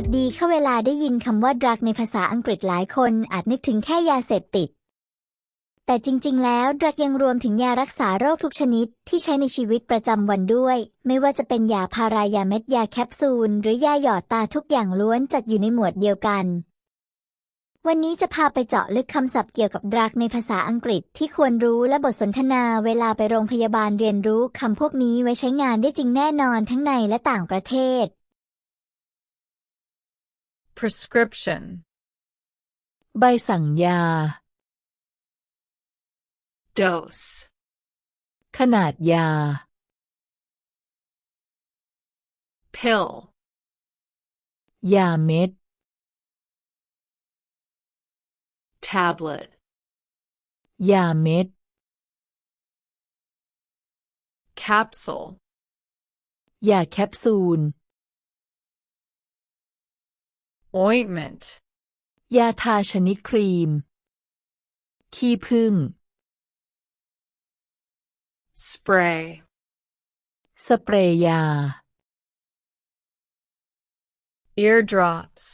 วัสดีค่ะเวลาได้ยินคำว่า drug ในภาษาอังกฤษหลายคนอาจนึกถึงแค่ยาเสพติด แต่จริง ๆ แล้ว drug ยังรวมถึงยารักษาโรคทุกชนิดที่ใช้ในชีวิตประจำวันด้วย ไม่ว่าจะเป็นยาพารายาเม็ดยาแคปซูล หรือยาหยอดตาทุกอย่างล้วนจัดอยู่ในหมวดเดียวกัน วันนี้จะพาไปเจาะลึกคำศัพท์เกี่ยวกับ drug ในภาษาอังกฤษที่ควรรู้และบทสนทนาเวลาไปโรงพยาบาลเรียนรู้คำพวกนี้ไว้ใช้งานได้จริงแน่นอนทั้งในและต่างประเทศ prescription, ใบสั่งยา dose, ขนาดยา pill, ยาเม็ด tablet, ยาเม็ด capsule, ยาแคปซูล ointment, ยาทาชนิดครีม ขี้ผึ้ง spray, สเปรย์ยา eardrops,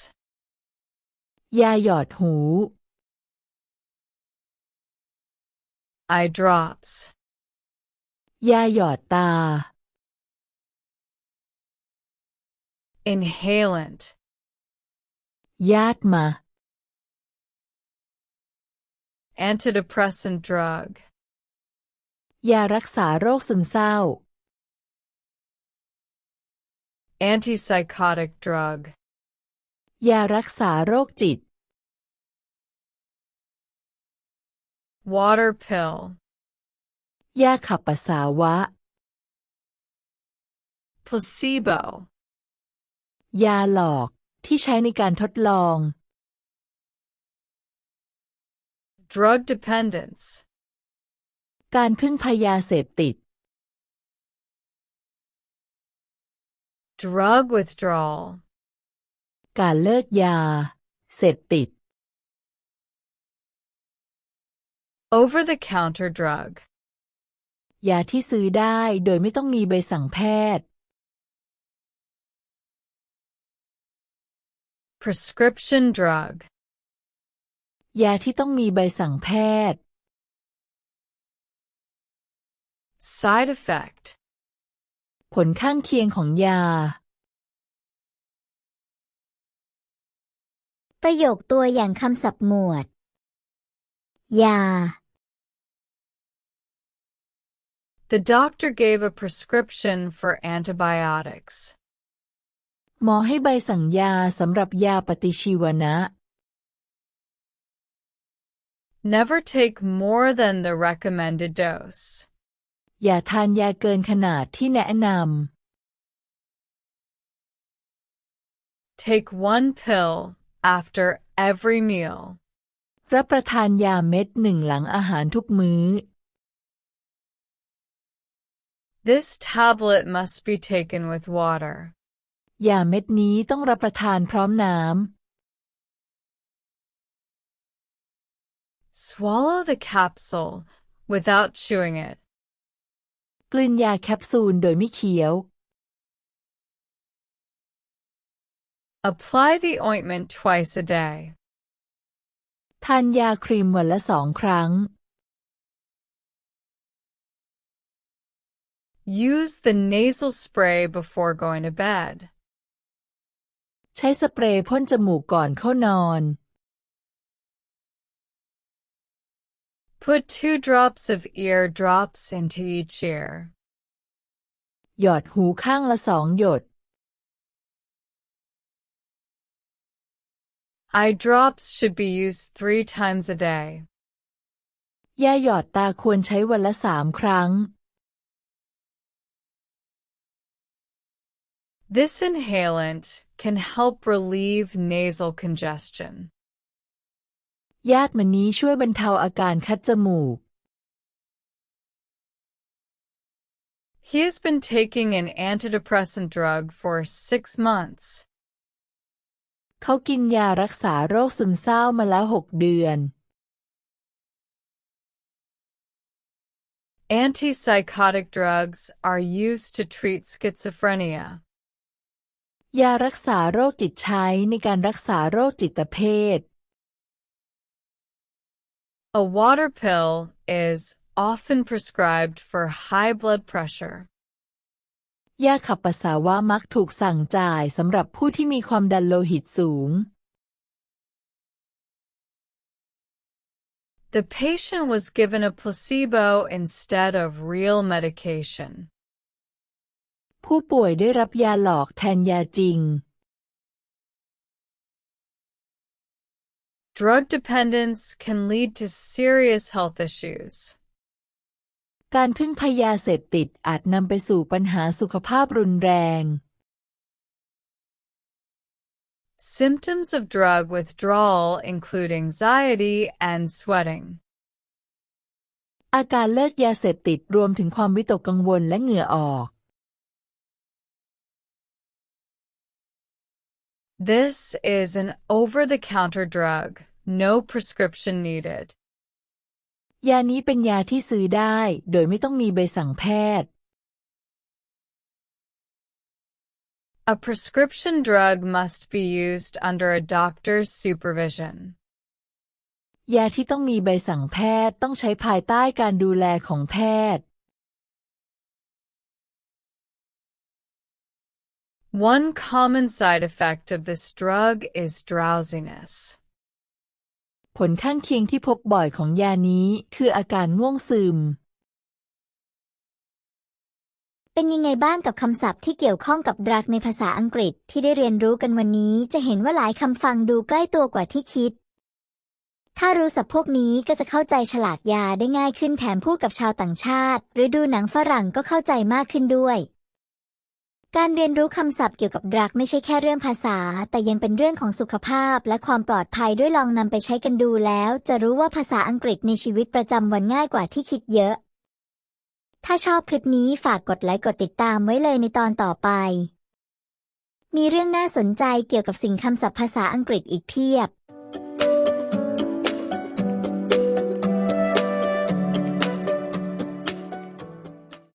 ยาหยอดหู eye drops, ยาหยอดตา inhalant, ญาติมา antidepressant drug, ยารักษาโรคซึมเศร้า antipsychotic drug, ยารักษาโรคจิต water pill, ยาขับปัสสาวะ placebo, ยาหลอก ที่ใช้ในการทดลอง drug dependence, การพึ่งพายาเสพติด drug withdrawal, การเลิกยา เสพติด over the counter drug, ยาที่ซื้อได้โดยไม่ต้องมีใบสั่งแพทย์ prescription drug, ยาที่ต้องมีใบสั่งแพทย์ side effect, ผลข้างเคียงของยา ประโยคตัวอย่างคำศัพท์หมวด ยา The doctor gave a prescription for antibiotics. หมอให้ใบสั่งยาสำหรับยาปฏิชีวนะ Never take more than the recommended dose. อย่าทานยาเกินขนาดที่แนะน Take one pill after every meal. ำรับประทานยาเม็ดหนึ่งหลังอาหารทุกมื้อ This tablet must be taken with water. ยาเม็ดนี้ต้องรับประทานพร้อมน้ Swallow the capsule without chewing it. ำกลืนยาแคปซูลโดยไม่เคี้ยว Apply the ointment twice a day. ทานยาครีมวันละสองครั้ง Use the nasal spray before going to bed. ใช้สเปรย์พ่นจมูกก่อนเข้านอน Put two drops of ear drops into each ear. หยอดหูข้างละสองหยด Eye drops should be used three times a day. ยาหยอดตาควรใช้วันละสามครั้ง This inhalant can help relieve nasal congestion. ญาติมันนี้ช่วยบรรเทาอาการคัดจมูก He has been taking an antidepressant drug for six months. เขากินยารักษาโรคซึมเศร้ามาแล้วหกเดือน Antipsychotic drugs are used to treat schizophrenia. ยารักษาโรคจิตใช้ในการรักษาโรคจิตเภท A water pill is often prescribed for high blood pressure. ยาขับปัสสาวะมักถูกสั่งจ่ายสำหรับผู้ที่มีความดันโลหิตสูง The patient was given a placebo instead of real medication. ผู้ป่วยได้รับยาหลอกแทนยาจริง Drug dependence can lead to serious health issues. การพึ่งพายาเสพติดอาจนำไปสู่ปัญหาสุขภาพรุนแรง Symptoms of drug withdrawal include anxiety and sweating. อาการเลิกยาเสพติดรวมถึงความวิตกกังวลและเหงื่อออก This is an over-the-counter drug, no prescription needed. ยานี้เป็นยาที่ซื้อได้ โดยไม่ต้องมีใบสั่งแพทย์ A prescription drug must be used under a doctor's supervision. ยาที่ต้องมีใบสั่งแพทย์ต้องใช้ภายใต้การดูแลของแพทย์ One common side effect of this drug is drowsiness. ผลข้างเคียงที่พบบ่อยของยานี้คืออาการง่วงซึม เป็นยังไงบ้างกับคำศัพท์ที่เกี่ยวข้องกับดรักในภาษาอังกฤษที่ได้เรียนรู้กันวันนี้ จะเห็นว่าหลายคำฟังดูใกล้ตัวกว่าที่คิด ถ้ารู้ศัพท์พวกนี้ก็จะเข้าใจฉลากยาได้ง่ายขึ้นแถมพูดกับชาวต่างชาติ หรือดูหนังฝรั่งก็เข้าใจมากขึ้นด้วย การเรียนรู้คำศัพท์เกี่ยวกับดรักไม่ใช่แค่เรื่องภาษา แต่ยังเป็นเรื่องของสุขภาพและความปลอดภัยด้วยลองนำไปใช้กันดูแล้ว จะรู้ว่าภาษาอังกฤษในชีวิตประจำวันง่ายกว่าที่คิดเยอะ ถ้าชอบคลิปนี้ฝากกดไลค์กดติดตามไว้เลยในตอนต่อไป มีเรื่องน่าสนใจเกี่ยวกับสิ่งคำศัพท์ภาษาอังกฤษอีกเพียบ